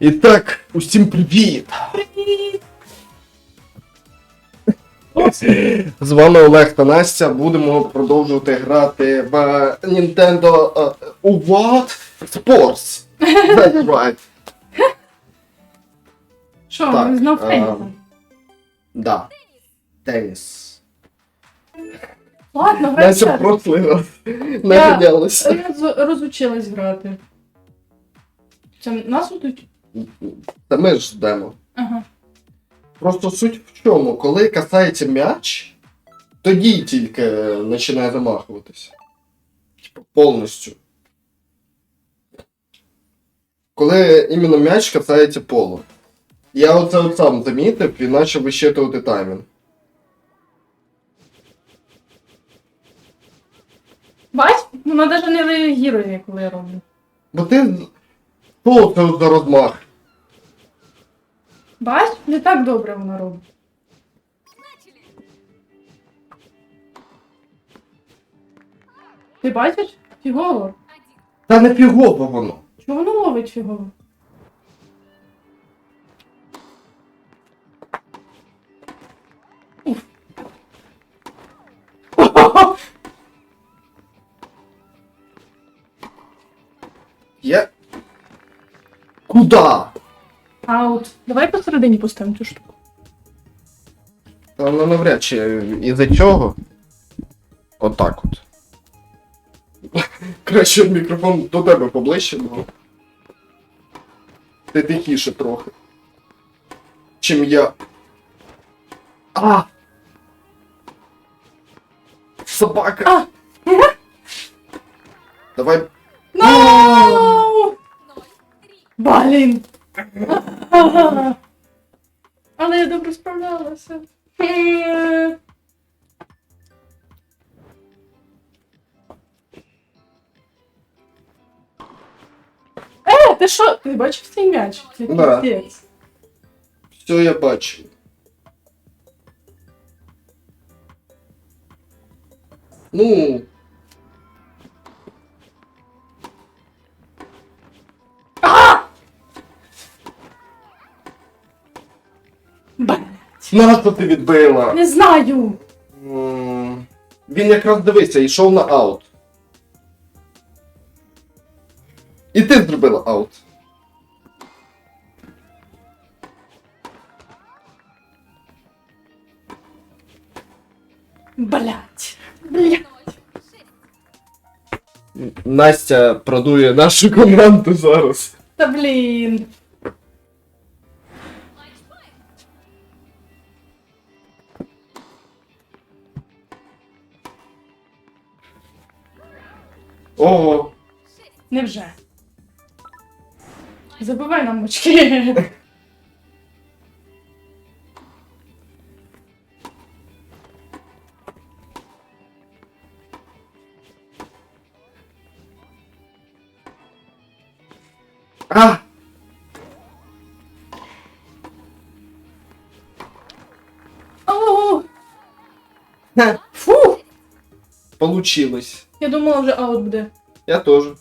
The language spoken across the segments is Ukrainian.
І так, усім привіт! Привіт! З вами Олег та Настя. Будемо продовжувати грати в Nintendo е, у What? Sports. That's right. Що, Так, ми знов а, фейком? Да. Теніс. Ладно, грай Настя ще. прошлий не Я-. Я з- розучилась грати. Це нас будуть? Та ми ж ждемо. Ага. Просто суть в чому, коли касається м'яч, тоді тільки починає замахуватися. Типу, повністю. Коли іменно м'яч касається полу. Я оце от сам замітив і почав вищитувати таймінг. Бач? Вона навіть не реагує, коли я роблю. Бо ти. Що це за розмах? Бач? Не так добре вона робить. Ти бачиш? Фігово. Та не фігово воно. Чого воно ловить фігово? Уф. Я. Куда? Аут. Давай посередині поставимо цю штуку. Та ну навряд чи із-за цього. Отак от. Краще мікрофон до тебе поближче було. Ти тихіше трохи. Чим я. А! Собака! А! Давай. No! Блін! Але я добре справлялася. Е, ти що? Ти бачив цей м'яч? Це Да. піздець. Все я бачу. Ну. Нащо ти відбила? Не знаю. М, Він якраз дивися, йшов на аут. І ти зробила аут. Блять. Блять. Настя продує нашу команду зараз. Та блін. Ого. Невже? Забивай нам очки. А! Фу! Получилось. Я думала вже аут буде. Я тоже.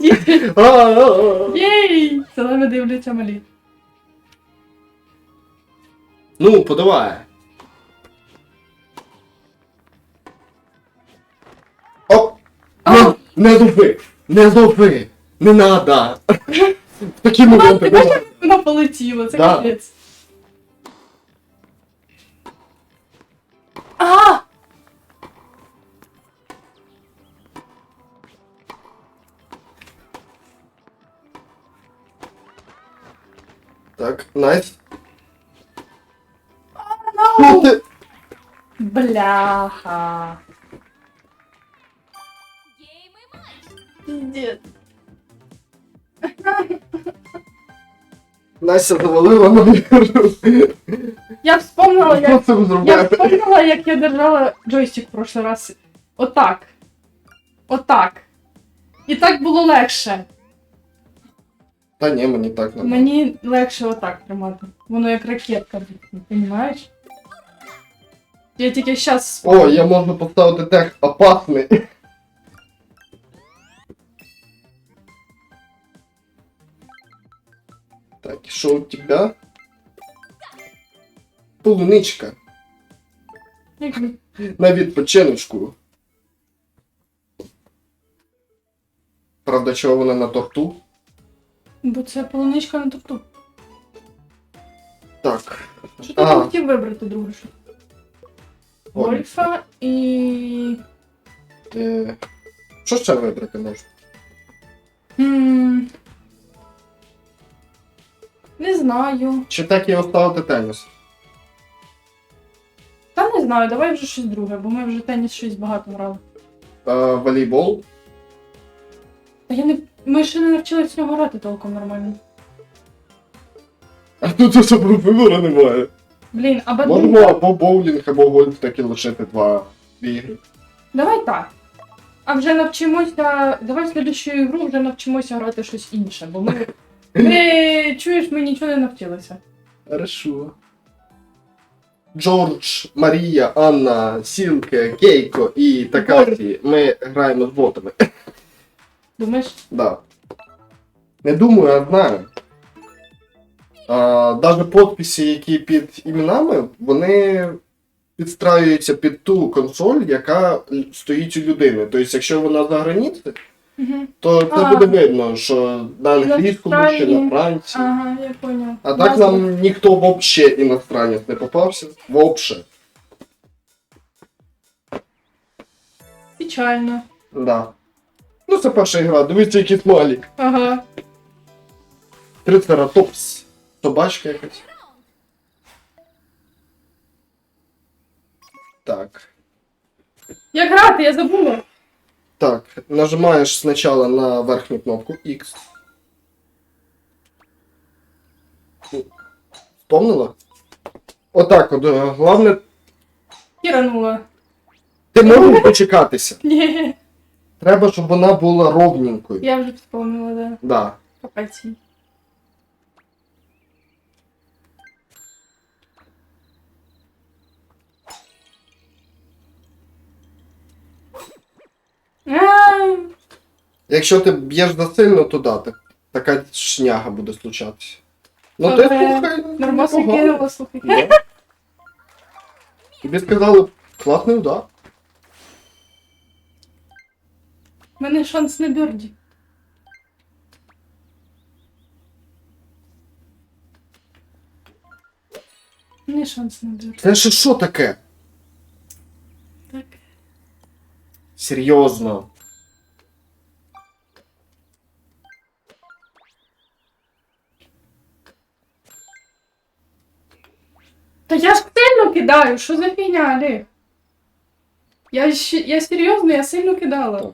Діти. Єй! За нами дивляться малі. Ну, подавай. Оп! Не, не лови! Не лови! Не надо! В такі моменти бачиш, вона полетіла, це Да. капець. А! Так, найс. Ну! Ну. Бляха. Пиздец. Настя завалила мою гру. Я вспомнила, Що як це ви Я зробили? вспомнила, як я держала джойстик в прошлый раз. Отак. Отак. І так було легше. Та ні, мені так не. Мені легше отак тримати. Воно як ракетка, розумієш? Я тільки щас О, я можу поставити тег опасний. Так, що у тебе? Полуничка. На відпочиночку. Правда, чого вона на торту? Бо це полуничка на торту. Так. Що ти хотів вибрати друге? що? Ой, Гольфа і. е, Що ще вибрати можна? М, Не знаю. Чи так і оставити теніс? Та не знаю, давай вже щось друге, бо ми вже теніс щось багато грали. Е, волейбол? Та я не. Ми ще не навчились в нього грати толком нормально. А тут особливо вибору немає. Блін, а Можемо бадмінтон. або боулінг, або гольф таки лишити два дві ігри. Давай так. А вже навчимося. Давай в слідущу ігру вже навчимося грати щось інше, бо ми. Ми чуєш, ми нічого не навчилися. Хорошо. Джордж, Марія, Анна, Сілке, Кейко і Такаті. Ми граємо з ботами. Думаєш? Да. Не думаю, а знаю. А, даже подписи, які під іменами, вони підстраюються під ту консоль, яка стоїть у людини. Тобто, якщо вона за границею, Угу. то це А. буде видно, що на англійському чи Австралії. на франції. Ага, я поняв. А так нам ніхто вообще іностранець не попався. Вообще. Печально. Да. Ну, це перша гра, дивіться, який смайлік. Ага. Трицератопс. Собачка якась. Так. Як грати, я забула. Так, нажимаєш спочатку на верхню кнопку X. Вспомнила? Отак, от, е, головне, Кіранула. ти можеш почекатися. Ні. Треба, щоб вона була ровненькою. Я вже вспомнила, да. Да. Капець. їй. А, Якщо ти б'єш засильно, то да, так, така шняга буде случатися. Ну ти слухай. Нормасно непогано. кинула, слухай. Да. Тобі сказали, класний удар. У мене шанс на бьорді. Не шанс на бьорді. Це ще що таке? Так. Серйозно. Кидаю, що за фігня, Олег? Я, я серйозно, я сильно кидала.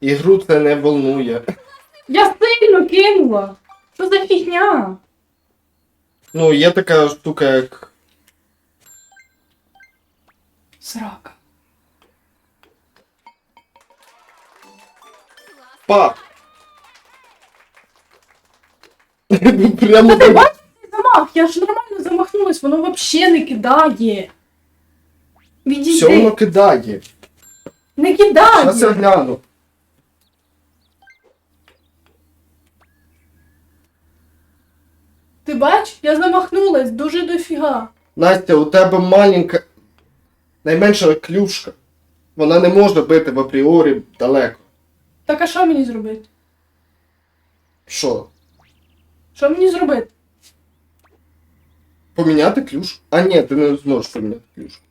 Ігру це не волнує. Я сильно кинула! Що за фігня? Ну, є така штука, як. Срака. Па! Прямо Та ти бачиш цей замах? Я ж нормально замахнулась, воно взагалі не кидає. Відійди. все воно кидає. Не кидає. Зараз я гляну. Ти бач? Я замахнулась дуже дофіга. Настя, у тебе маленька. Найменша клюшка. Вона не може бити в апріорі далеко. Так а що мені зробити? Що? Що мені зробити? Поміняти клюшку? А ні, ти не зможеш поміняти клюшку.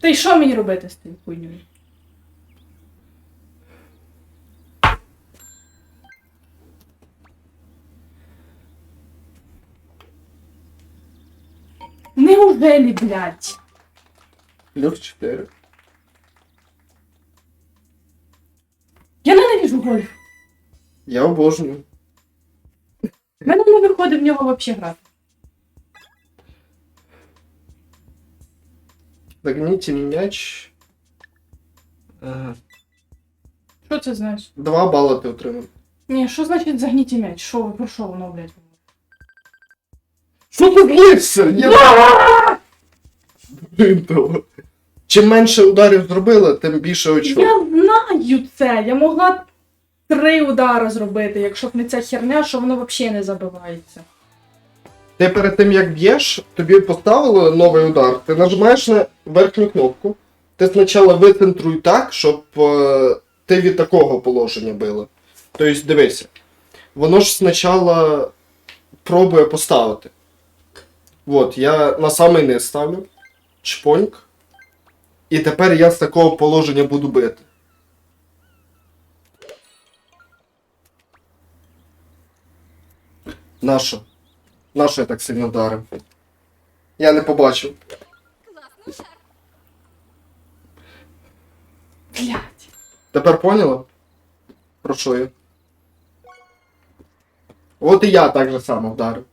Та й що мені робити з тим хуйнею? Неужели, блядь? Плюс 4. Я ненавижу гольф. Я обожнюю. В мене не виходить в нього взагалі грати. Загніть мій м'яч. Ага. Що це знаєш? Два бала ти отримав. Ні, що значить загніть м'яч? Що ви про що воно, блядь? Що ти злився? Я... Блін. Чим менше ударів зробили, тим більше очок. Я знаю це. Я могла три удари зробити, якщо б не ця херня, що воно взагалі не забивається. Ти перед тим як б'єш, тобі поставили новий удар, ти нажимаєш на верхню кнопку. Ти спочатку вицентруй так, щоб е, ти від такого положення била. Тобто, дивися, воно ж спочатку пробує поставити. От, я на самий низ ставлю. Чпоньк. І тепер я з такого положення буду бити. Нащо? Нащо я так сильно вдарив? Я не побачив. Блять. Тепер поняла? Про що я? От і я так же само вдарив.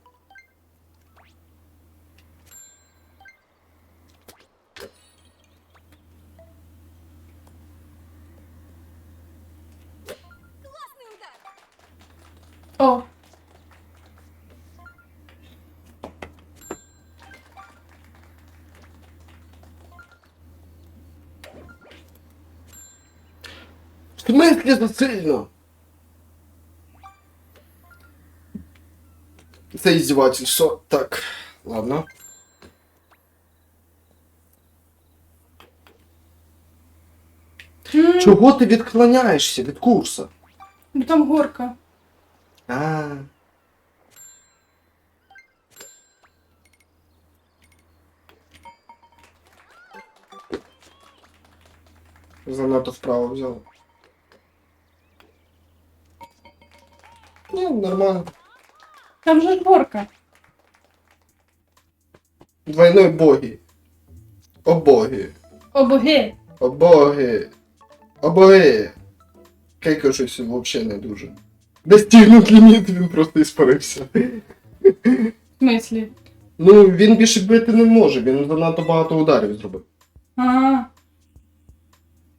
О. В смислі засильно? Це іздівательство. Так, ладно. Чого ти відклоняєшся від курсу? бо Там горка. А. Занадто вправо взяв. Ну, нормально. Там же горка. Двойной боги. О боги. О боги. О боги. О боги. Кейко щось взагалі не дуже. Достигнув ліміт, він просто іспарився. В смислі? Ну, він більше бити не може, він занадто багато ударів зробив. А.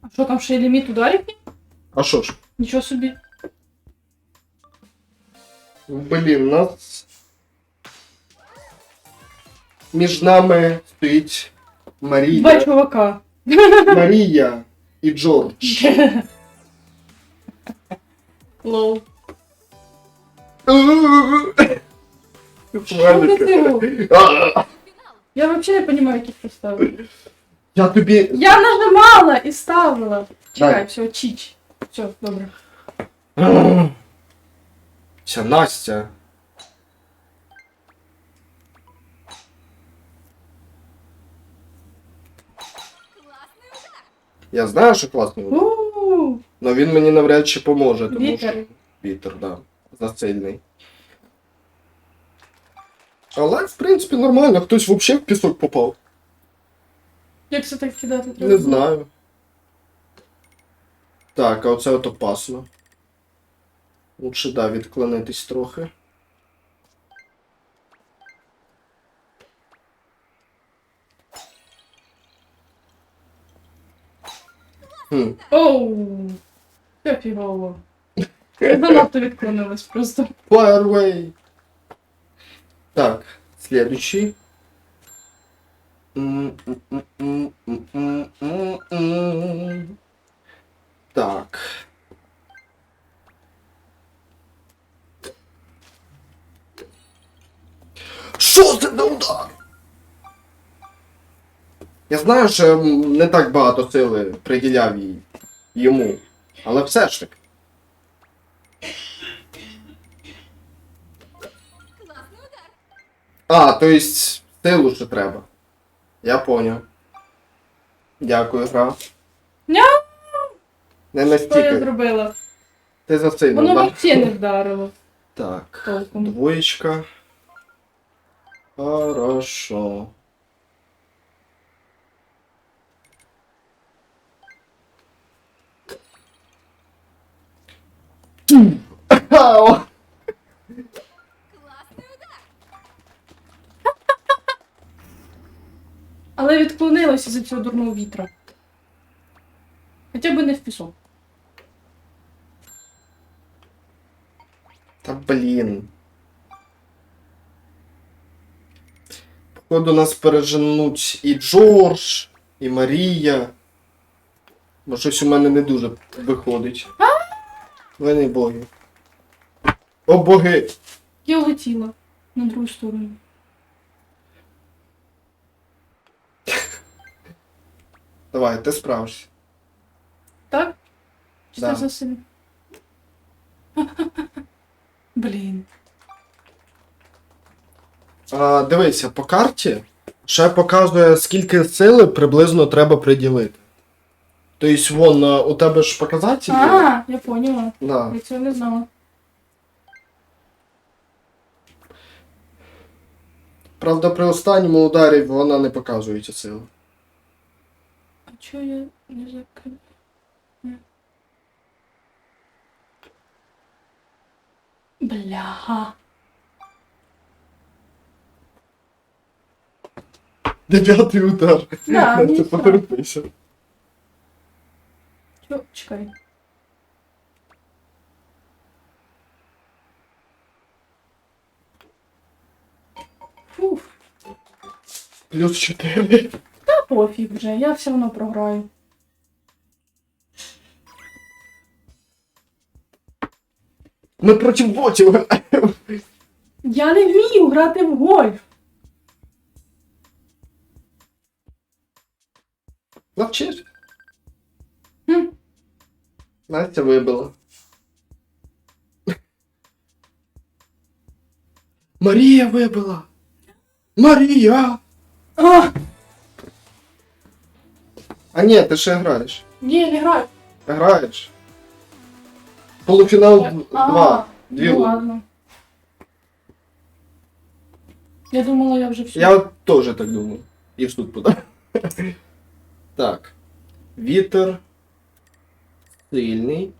А що там ще й ліміт ударів? є? А що ж? Нічого собі. Блін, нас. Між нами стоїть Два Марія. чувака. Марія і Джордж. Лоу. Я взагалі не розумію, яких поставили. Я тобі. Я нажимала і ставила. Чекай, все, чіч. Все, добре. Ця Настя. Я знаю, що класний удар. Но він мені навряд чи поможе, тому Вітер. що вітер, да. Засильний. Але, в принципі, нормально. Хтось взагалі в пісок попав. Як це так кидати треба? Не знаю. Так, а оце от опасно. Лучше, да, відклонитись трохи. Хм. Оу. Все фігово. Занадто відклонилась просто. Fireway. Так, следующий. Так. Що це за удар? Я знаю, що не так багато сили приділяв їй йому, але все ж таки. А, то есть силу ще треба. Я поняв. Дякую, гра. Ня! Не Що я настільки. зробила? Ти за сильно, Воно взагалі не вдарило Так. толком. Двоєчка. Хорошо. Ау! Але відклонилася за цього дурного вітра. Хоча б не в пісок. Та блін. Походу нас переженуть і Джордж, і Марія. Бо щось у мене не дуже виходить. Ви не боги. О боги! Я улетіла на другу сторону. Давай, ти справишся. Так? Чи Да. це сильно? Блін. А, дивися, по карті ще показує, скільки сили приблизно треба приділити. Тобто, вон, а, у тебе ж показатель є? А, я поняла. Да. Я цього не знала. Правда, при останньому ударі вона не показує цю силу. А чого я не закрив? Бляха. Дев'ятий удар. Да, Це мені потерпися. Чо, чекай. Фух, Плюс 4. Та пофіг вже, я все одно програю. Ми проти ботів. Я не вмію грати в гольф. Навчиш. Хм. Настя вибила. Марія вибила. Марія! А, А ні, ти ще граєш. ні, я не граю. Граєш. Полуфінал А, 2. Дві ну лу- ладно. Я думала, я вже все. Я от теж так думав. І в суд подав. Так. Вітер. Сильний.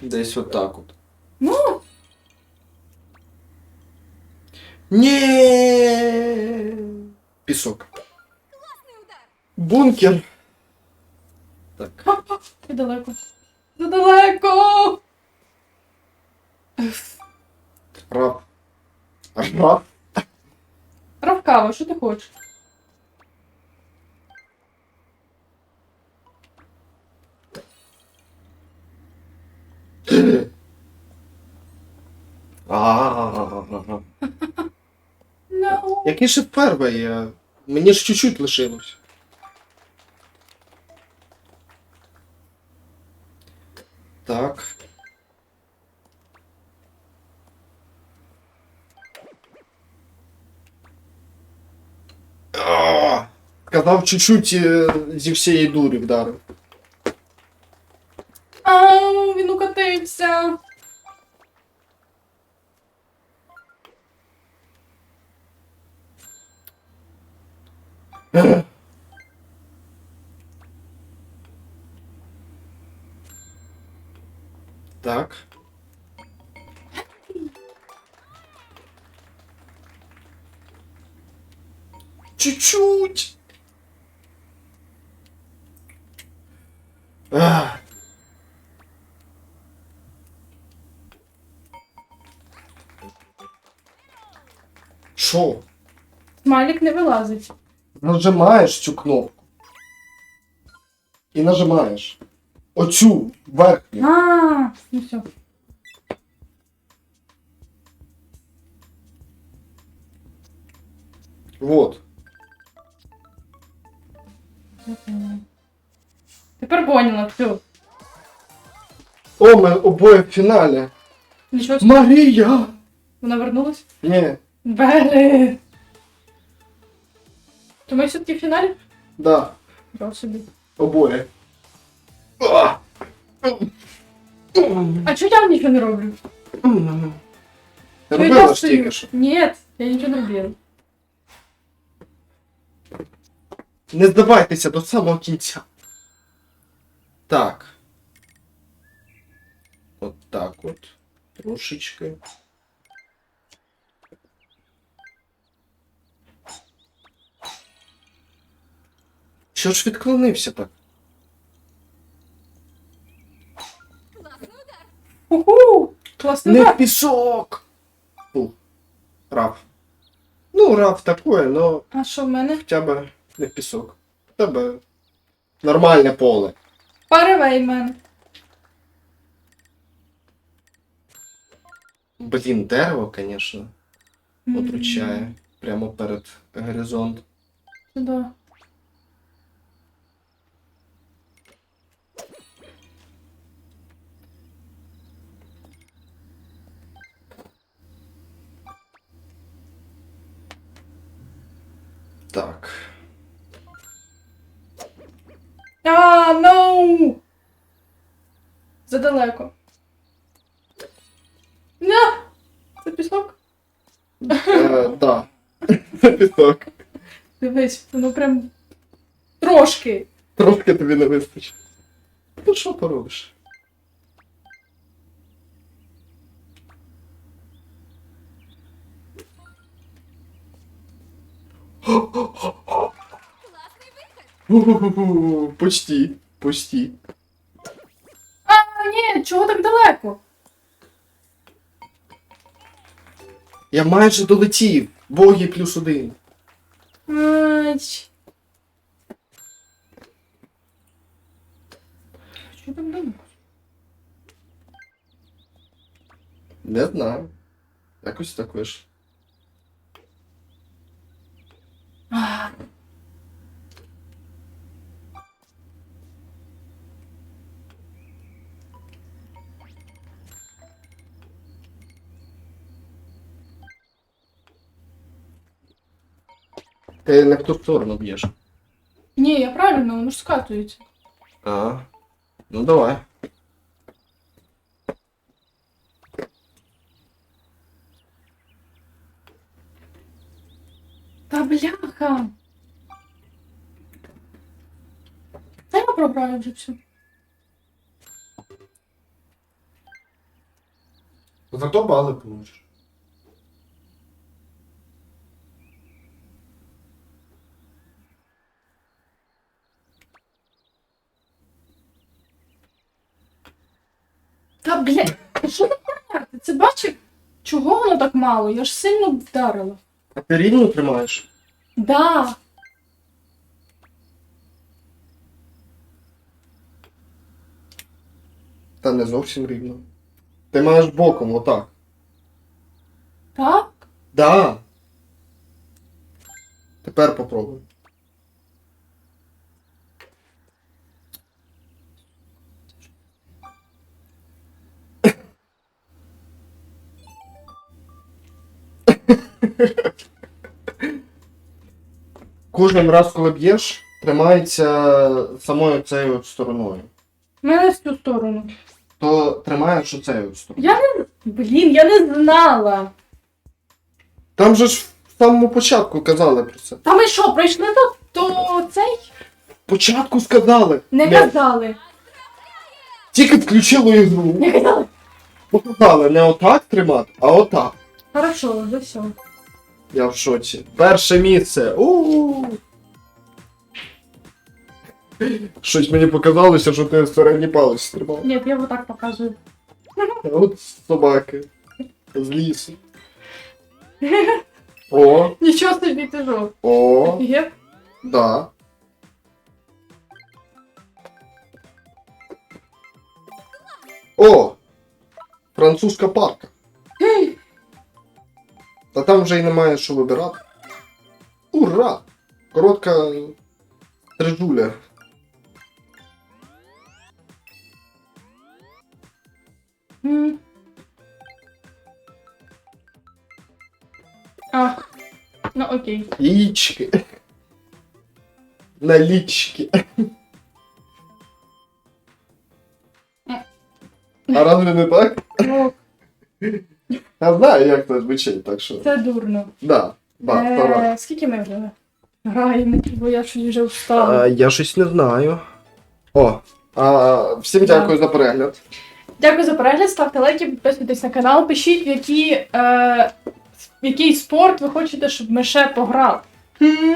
Десь отак от. Ну, Ні. Пісок. Бункер. Так. і далеко. Задалеко! Раб. Раб. Кава, що ти хочеш? Ще перший є? Мені ж чуть-чуть лишилось. Так. Казав чуть-чуть е, зі всієї дурі вдарив. Що? Смайлік не вилазить. Нажимаєш цю кнопку. І нажимаєш. Оцю верхню. А, ну все. Вот. Я поняла. Тепер поняла, все. О, ми обоє в фіналі. Нічого, с- Марія! вона вернулась? Ні, Бери. То ми все-таки в фіналі? да, Брав собі. обоє. А! А чого я нічого не роблю? Ти Чого я робила ж стою? тільки що. Ні, я нічого не робила. Не здавайтеся до самого кінця. Так. От так от. Трошечки. Що ж відклонився так? Класний Не в удар. пісок! Фу. Раф. Ну, раф такое, но А що в мене? хоча б не в пісок. В тебе нормальне поле. Паривей в мене. Блін, дерево, звісно, отручає прямо перед горизонтом. Да. Так. А, ну! Задалеко. На! Це пісок? Е, да. Пісок. Дивись, воно прям трошки. Трошки тобі не вистачить. Ну що поробиш? У-ху-ху-ху, Почти, почти. А, ні, чого так далеко? Я майже долетів. Боги плюс один. Ай. Що там далеко? Не знаю. Якось так Ти не в ту сторону б'єш. Ні, я правильно, воно ж скатується. А. Ну давай. Та бляха. Та я пробрала вже все. Зато бали получиш. Та бля, що понятно? Це бачив? Чого воно так мало? Я ж сильно вдарила. А ти рівно тримаєш? Да. Та не зовсім рівно. Ти маєш боком, отак. Так? Да. Тепер попробуй. Кожен раз, коли б'єш, тримається самою цією от стороною. Мене в цю сторону. То тримаєш оцею от стороною. Я не. Блін, я не знала. Там же ж в самому початку казали про це. Та ми що, прийшли до, до цей? Початку сказали. Не казали. Тільки включило ігру. Не казали. Показали не отак тримати, а отак. Хорошо, вже все. Я в шоці. Перше місце. у Щось мені показалося, що ти середній палець тримав. Ні, я вот так показую. А От собаки. З лісу. О, Нічого собі ти жов. о, Є? да. О! Французька парка. Та там вже й немає що вибирати. Ура! Коротка трижуля. А. Ну окей. Яички. Налички. А разве не так? Ну, Я знаю, як це звучить, так що. це дурно. Да. Ба, пора. Е, скільки ми вже граємо, бо я щось вже встала. А, я щось не знаю. О, а, всім Да. дякую за перегляд. Дякую за перегляд, ставте лайки, підписуйтесь на канал, пишіть, в, які, е, в який спорт ви хочете, щоб ми ще пограли. Хм.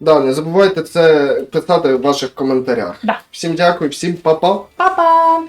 Да, не забувайте це писати в ваших коментарях. Да. Всім дякую, всім па-па. Па-па!